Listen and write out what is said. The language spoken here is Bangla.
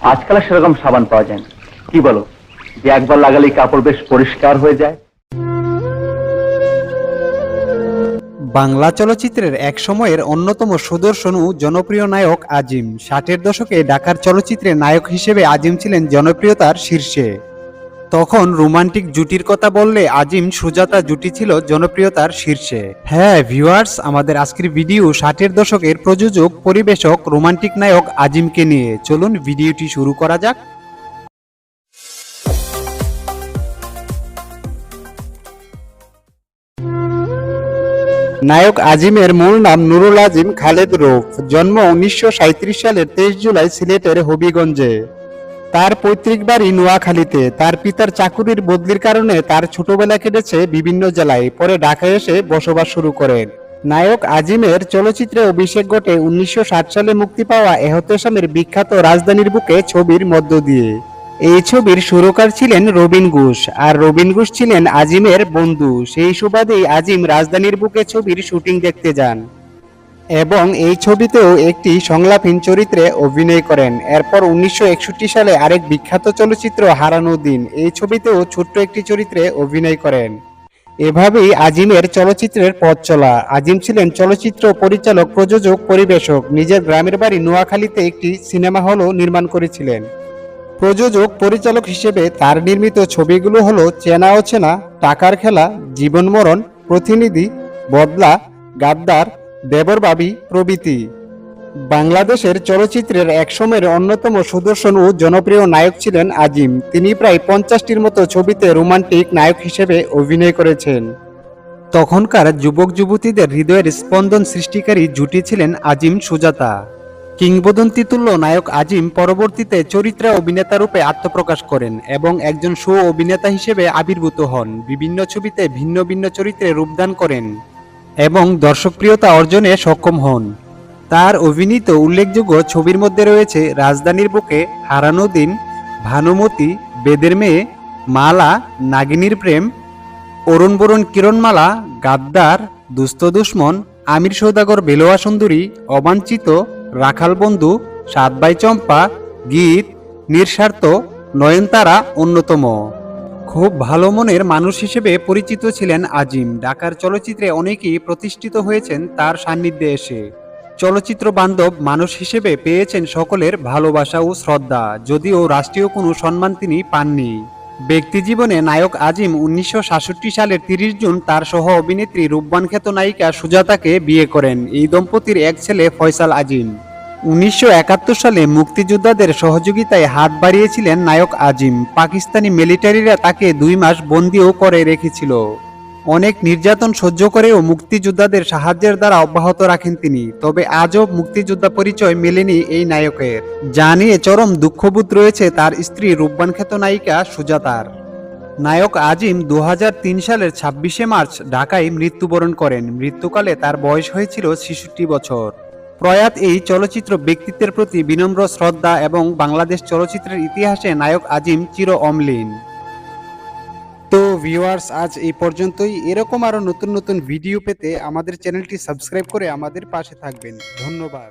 আজকাল সেরকম সাবান পাওয়া যায় না। কি বলো? যে একবার লাগালে কাপড় বেশ পরিষ্কার হয়ে যায়? বাংলা চলচ্চিত্রের এক সময়ের অন্যতম সুদর্শন ও জনপ্রিয় নায়ক আজিম। ষাটের দশকে ঢাকার চলচ্চিত্রে নায়ক হিসেবে আজিম ছিলেন জনপ্রিয়তার শীর্ষে। তখন রোমান্টিক জুটির কথা বললে আজিম সুজাতা জুটি ছিল জনপ্রিয়তার শীর্ষে। হ্যাঁ ভিউয়ার্স আমাদের আজকের ভিডিও ষাটের দশকের প্রযোজক, পরিবেশক, রোমান্টিক নায়ক আজিমকে নিয়ে। চলুন ভিডিওটি শুরু করা যাক। নায়ক আজিমের মূল নাম নুরুল আজিম খালেদ রৌফ। জন্ম উনিশশো সালের তেইশ জুলাই সিলেটের হবিগঞ্জে। তার পৈতৃক বাড়ি নোয়াখালীতে। তার পিতার চাকুরির বদলির কারণে তার ছোটবেলা কেটেছে বিভিন্ন জেলায়। পরে ঢাকায় এসে বসবাস শুরু করেন। নায়ক আজিমের চলচ্চিত্রে অভিষেক ঘটে উনিশশো ষাট সালে মুক্তি পাওয়া এহতেশামের বিখ্যাত রাজধানীর বুকে ছবির মধ্য দিয়ে। এই ছবির সুরকার ছিলেন রবিন ঘোষ আর রবিন ঘোষ ছিলেন আজিমের বন্ধু। সেই সুবাদেই আজিম রাজধানীর বুকে ছবির শুটিং দেখতে যান। এবং এই ছবিতেও একটি সংলাপহীন চরিত্রে অভিনয় করেন। এরপর উনিশশো একষট্টি সালে আরেক বিখ্যাত চলচ্চিত্র হারানো দিন, এই ছবিতেও ছোট্ট একটি চরিত্রে অভিনয় করেন। এভাবেই আজিমের চলচ্চিত্রের পথ চলা। আজিম ছিলেন চলচ্চিত্র পরিচালক, প্রযোজক, পরিবেশক। নিজের গ্রামের বাড়ি নোয়াখালীতে একটি সিনেমা হলও নির্মাণ করেছিলেন। প্রযোজক, পরিচালক হিসেবে তার নির্মিত ছবিগুলো হলো চেনা অচেনা, টাকার খেলা জীবন মরণ প্রতিনিধি, বদলা, গাদ্দার দেবর বাবি প্রভৃতি। বাংলাদেশের চলচ্চিত্রের একসময়ের অন্যতম সুদর্শন ও জনপ্রিয় নায়ক ছিলেন আজিম। তিনি প্রায় পঞ্চাশটির মতো ছবিতে রোমান্টিক নায়ক হিসেবে অভিনয় করেছেন। তখনকার যুবক যুবতীদের হৃদয়ের স্পন্দন সৃষ্টিকারী জুটি ছিলেন আজিম সুজাতা। কিংবদন্তিতুল্য নায়ক আজিম পরবর্তীতে চরিত্রে অভিনেতা রূপে আত্মপ্রকাশ করেন এবং একজন সু অভিনেতা হিসেবে আবির্ভূত হন। বিভিন্ন ছবিতে ভিন্ন ভিন্ন চরিত্রে রূপদান করেন। এবং দর্শকপ্রিয়তা অর্জনে সক্ষম হন। তার অভিনীত উল্লেখযোগ্য ছবির মধ্যে রয়েছে রাজধানীর বুকে হারানো দিন, ভানুমতি, বেদের মেয়ে, মালা, নাগিনীর প্রেম, অরুণ বরুণ কিরণমালা, গাদ্দার, দুস্থ দুশ্মন, আমির সৌদাগর বেলোয়া সুন্দরী, অবাঞ্ছিত, রাখাল বন্ধু, সাতবাই চম্পা, গীত, নিঃস্বার্থ, নয়নতারা অন্যতম। খুব ভালো মনের মানুষ হিসেবে পরিচিত ছিলেন আজিম। ঢাকার চলচ্চিত্রে অনেকেই প্রতিষ্ঠিত হয়েছেন তার সান্নিধ্যে এসে। চলচ্চিত্র বান্ধব মানুষ হিসেবে পেয়েছেন সকলের ভালোবাসা ও শ্রদ্ধা, যদিও রাষ্ট্রীয় কোনো সম্মান তিনি পাননি। ব্যক্তিজীবনে নায়ক আজিম উনিশশো সাতষট্টি সালের তিরিশ জুন তার সহ অভিনেত্রী রূপবান খ্যাত নায়িকা সুজাতাকে বিয়ে করেন। এই দম্পতির এক ছেলে ফয়সাল আজিম। উনিশশো একাত্তর সালে মুক্তিযোদ্ধাদের সহযোগিতায় হাত বাড়িয়েছিলেন নায়ক আজিম। পাকিস্তানি মিলিটারিরা তাকে দুই মাস বন্দিও করে রেখেছিল। অনেক নির্যাতন সহ্য করেও মুক্তিযোদ্ধাদের সাহায্যের দ্বারা অব্যাহত রাখেন তিনি। তবে আজও মুক্তিযোদ্ধা পরিচয় মেলেনি এই নায়কের। যা নিয়ে চরম দুঃখবোধ রয়েছে তার স্ত্রী রূপবান খ্যাত নায়িকা সুজাতার। নায়ক আজিম দু হাজার তিন সালের ছাব্বিশে মার্চ ঢাকায় মৃত্যুবরণ করেন। মৃত্যুকালে তার বয়স হয়েছিল ছেষট্টি বছর। প্রয়াত এই চলচ্চিত্র ব্যক্তিত্বের প্রতি বিনম্র শ্রদ্ধা এবং বাংলাদেশ চলচ্চিত্রের ইতিহাসে নায়ক আজিম চির অমলিন। তো ভিউয়ার্স আজ এই পর্যন্তই। এরকম আরও নতুন নতুন ভিডিও পেতে আমাদের চ্যানেলটি সাবস্ক্রাইব করে আমাদের পাশে থাকবেন। ধন্যবাদ।